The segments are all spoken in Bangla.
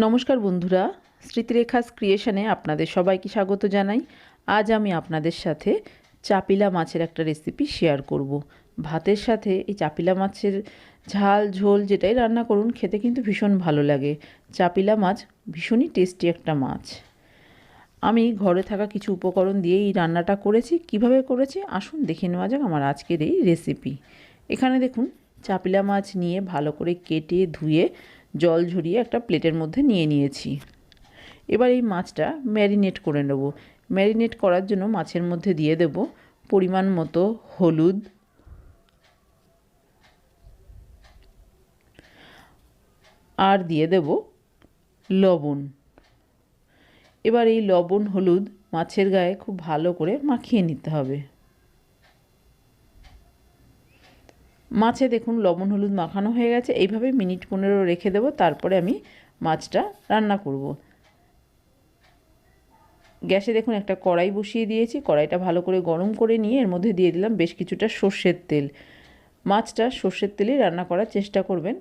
নমস্কার বন্ধুরা, স্মৃতিরেখাস ক্রিয়েশনে আপনাদের সবাইকে স্বাগত জানাই। আজ আমি আপনাদের সাথে চাপিলা মাছের একটা রেসিপি শেয়ার করব। ভাতের সাথে এই চাপিলা মাছের ঝাল, ঝোল যেটাই রান্না করুন, খেতে কিন্তু ভীষণ ভালো লাগে। চাপিলা মাছ ভীষণই টেস্টি একটা মাছ। আমি ঘরে থাকা কিছু উপকরণ দিয়ে এই রান্নাটা করেছি। কীভাবে করেছি? আসুন দেখে নেওয়া যাক আমার আজকের এই রেসিপি এখানে দেখুন, চাপিলা মাছ নিয়ে ভালো করে কেটে ধুয়ে জল ঝরিয়ে একটা প্লেটের মধ্যে নিয়ে নিয়েছি। এবার এই মাছটা ম্যারিনেট করে নেব। ম্যারিনেট করার জন্য মাছের মধ্যে দিয়ে দেব পরিমাণ মতো হলুদ। আর দিয়ে দেব লবণ। এবার এই লবণ হলুদ মাছের গায়ে খুব ভালো করে মাখিয়ে নিতে হবে। মাছে দেখুন লবণ, হলুদ মাখানো হয়ে গেছে। এইভাবে মিনিট পনেরো রেখে দেবো, তারপরে আমি মাছটা রান্না করব। গ্যাসে দেখুন একটা কড়াই বসিয়ে দিয়েছি। কড়াইটা ভালো করে গরম করে নিয়ে এর মধ্যে দিয়ে দিলাম বেশ কিছুটা সর্ষের তেল। মাছটা সর্ষের তেলেই রান্না করার চেষ্টা করবেন।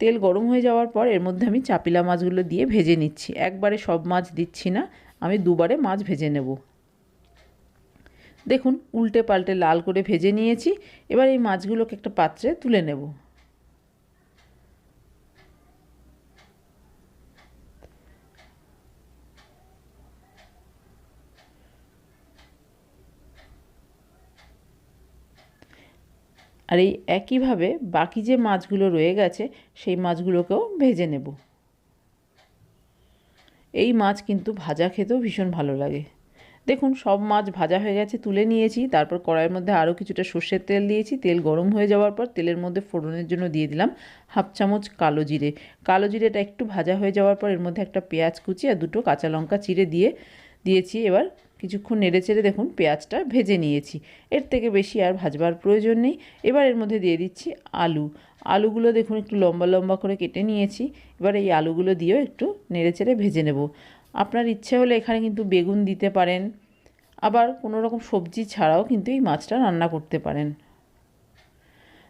তেল গরম হয়ে যাওয়ার পর এর মধ্যে আমি চাপিলা মাছগুলো দিয়ে ভেজে নিচ্ছি। একবারে সব মাছ দিচ্ছি না, আমি দুবারে মাছ ভেজে নেব। দেখুন, উল্টে পাল্টে লাল করে ভেজে নিয়েছি। এবার এই মাছগুলোকে একটা পাত্রে তুলে নেব। আর এই একইভাবে বাকি যে মাছগুলো রয়ে গেছে, সেই মাছগুলোকেও ভেজে নেব। এই মাছ কিন্তু ভাজা খেতেও ভীষণ ভালো লাগে। দেখুন, সব মাছ ভাজা হয়ে গেছে, তুলে নিয়েছি। তারপর কড়াইয়ের মধ্যে আরও কিছুটা সর্ষের তেল দিয়েছি। তেল গরম হয়ে যাওয়ার পর তেলের মধ্যে ফোড়নের জন্য দিয়ে দিলাম হাফ চামচ কালো জিরে। কালো জিরেটা একটু ভাজা হয়ে যাওয়ার পর এর মধ্যে একটা পেঁয়াজ কুচি আর দুটো কাঁচা লঙ্কা চিড়ে দিয়ে দিয়েছি। এবার কিছুক্ষণ নেড়ে চেড়ে দেখুন, পেঁয়াজটা ভেজে নিয়েছি। এর থেকে বেশি আর ভাজবার প্রয়োজন নেই। এবার এর মধ্যে দিয়ে দিচ্ছি আলু। আলুগুলো দেখুন, একটু লম্বা লম্বা করে কেটে নিয়েছি। এবার এই আলুগুলো দিয়েও একটু নেড়ে চেড়ে ভেজে নেব। আপনার ইচ্ছে হলে এখানে কিন্তু বেগুন দিতে পারেন। আবার কোনো রকম সবজি ছাড়াও কিন্তু এই মাছটা রান্না করতে পারেন।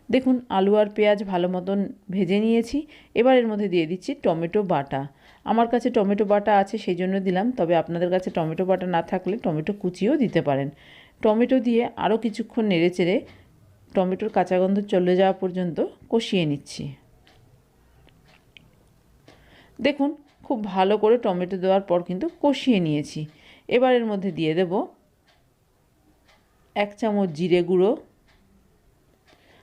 দেখুন, আলু আর পেঁয়াজ ভালো মতন ভেজে নিয়েছি। এবার এর মধ্যে দিয়ে দিচ্ছি টমেটো বাটা। আমার কাছে টমেটো বাটা আছে, সেই জন্য দিলাম। তবে আপনাদের কাছে টমেটো বাটা না থাকলে টমেটো কুচিও দিতে পারেন। টমেটো দিয়ে আরও কিছুক্ষণ নেড়ে চেড়ে টমেটোর কাঁচা গন্ধ চলে যাওয়া পর্যন্ত কষিয়ে নিচ্ছি। দেখুন খুব ভালো করে টমেটো দেওয়ার পর কিন্তু কষিয়ে নিয়েছি। এবার এর মধ্যে দিয়ে দেব এক চামচ জিরে গুঁড়ো।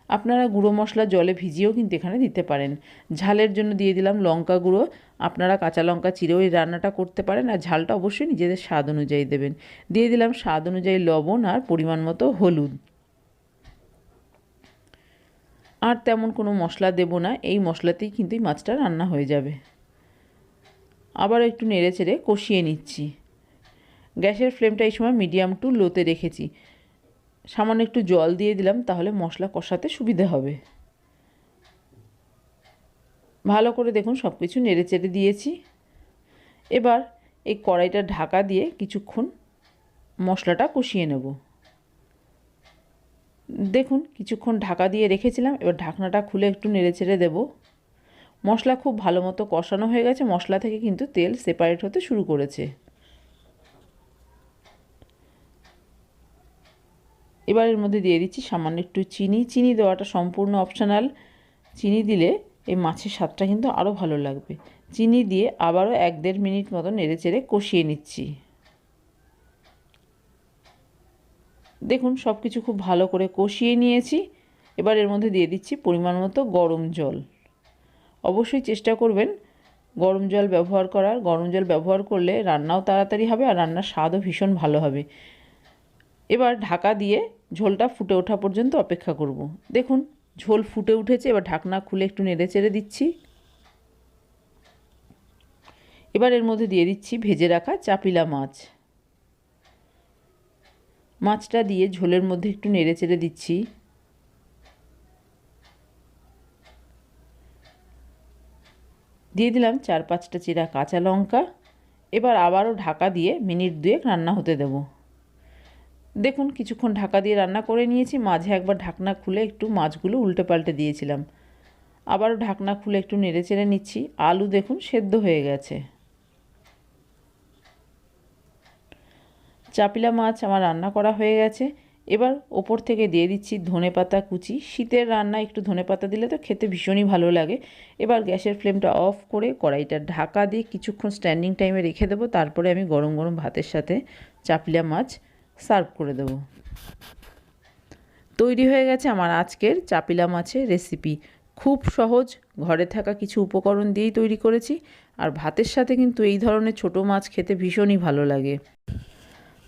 আপনারা গুঁড়ো মশলা জলে ভিজিয়েও কিন্তু এখানে দিতে পারেন। ঝালের জন্য দিয়ে দিলাম লঙ্কা গুঁড়ো। আপনারা কাঁচা লঙ্কা চিরেও এই রান্নাটা করতে পারেন আর ঝালটা অবশ্যই নিজেদের স্বাদ অনুযায়ী দেবেন। দিয়ে দিলাম স্বাদ অনুযায়ী লবণ আর পরিমাণ মতো হলুদ। আর তেমন কোনো মশলা দেব না, এই মশলাতেই কিন্তু এই মাছটা রান্না হয়ে যাবে। আবার একটু নেড়ে চেড়ে কষিয়ে নিচ্ছি। গ্যাসের ফ্লেমটা এই সময় মিডিয়াম টু লোতে রেখেছি। সামান্য একটু জল দিয়ে দিলাম, তাহলে মশলা কষাতে সুবিধে হবে। ভালো করে দেখুন সব কিছু নেড়ে চেড়ে দিয়েছি। এবার এই কড়াইটা ঢাকা দিয়ে কিছুক্ষণ মশলাটা কষিয়ে নেব। দেখুন, কিছুক্ষণ ঢাকা দিয়ে রেখেছিলাম, এবার ঢাকনাটা খুলে একটু নেড়ে চেড়ে দেবো। মশলা খুব ভালো মতো কষানো হয়ে গেছে। মশলা থেকে কিন্তু তেল সেপারেট হতে শুরু করেছে। এবার এর মধ্যে দিয়ে দিচ্ছি সামান্য একটু চিনি। চিনি দেওয়াটা সম্পূর্ণ অপশনাল চিনি দিলে এই মাছের স্বাদটা কিন্তু আরও ভালো লাগবে। চিনি দিয়ে আবারও এক দেড় মিনিট মতো নেড়ে চেড়ে কষিয়ে নিচ্ছি। দেখুন সব কিছু খুব ভালো করে কষিয়ে নিয়েছি। এবার এর মধ্যে দিয়ে দিচ্ছি পরিমাণ মতো গরম জল। অবশ্যই চেষ্টা করবেন গরম জল ব্যবহার করার। গরম জল ব্যবহার করলে রান্নাও তাড়াতাড়ি হবে আর রান্নার স্বাদও ভীষণ ভালো হবে। এবার ঢাকা দিয়ে ঝোলটা ফুটে ওঠা পর্যন্ত অপেক্ষা করব। দেখুন, ঝোল ফুটে উঠেছে, এবার ঢাকনা খুলে একটু নেড়ে চেড়ে দিচ্ছি। এবার এর মধ্যে দিয়ে দিচ্ছি ভেজে রাখা চাপিলা মাছ। মাছটা দিয়ে ঝোলের মধ্যে একটু নেড়ে চেড়ে দিচ্ছি। দিয়ে দিলাম চার পাঁচটা চিরা কাঁচা লঙ্কা। এবার আবারও ঢাকা দিয়ে মিনিট দুয়েক রান্না হতে দেব। দেখুন, কিছুক্ষণ ঢাকা দিয়ে রান্না করে নিয়েছি। মাঝে একবার ঢাকনা খুলে একটু মাছগুলো উল্টে পাল্টে দিয়েছিলাম। আবারও ঢাকনা খুলে একটু নেড়ে চেড়ে নিচ্ছি। আলু দেখুন সেদ্ধ হয়ে গেছে। চাপিলা মাছ আমার রান্না করা হয়ে গেছে। এবার ওপর থেকে দিয়ে দিচ্ছি ধনে পাতা কুচি। শীতের রান্না একটু ধনে পাতা দিলে তো খেতে ভীষণই ভালো লাগে। এবার গ্যাসের ফ্লেমটা অফ করে কড়াইটা ঢাকা দিয়ে কিছুক্ষণ স্ট্যান্ডিং টাইমে রেখে দেবো। তারপরে আমি গরম গরম ভাতের সাথে চাপিলা মাছ সার্ভ করে দেবো। তৈরি হয়ে গেছে আমার আজকের চাপিলা মাছের রেসিপি। খুব সহজ, ঘরে থাকা কিছু উপকরণ দিয়েই তৈরি করেছি। আর ভাতের সাথে কিন্তু এই ধরনের ছোট মাছ খেতে ভীষণই ভালো লাগে।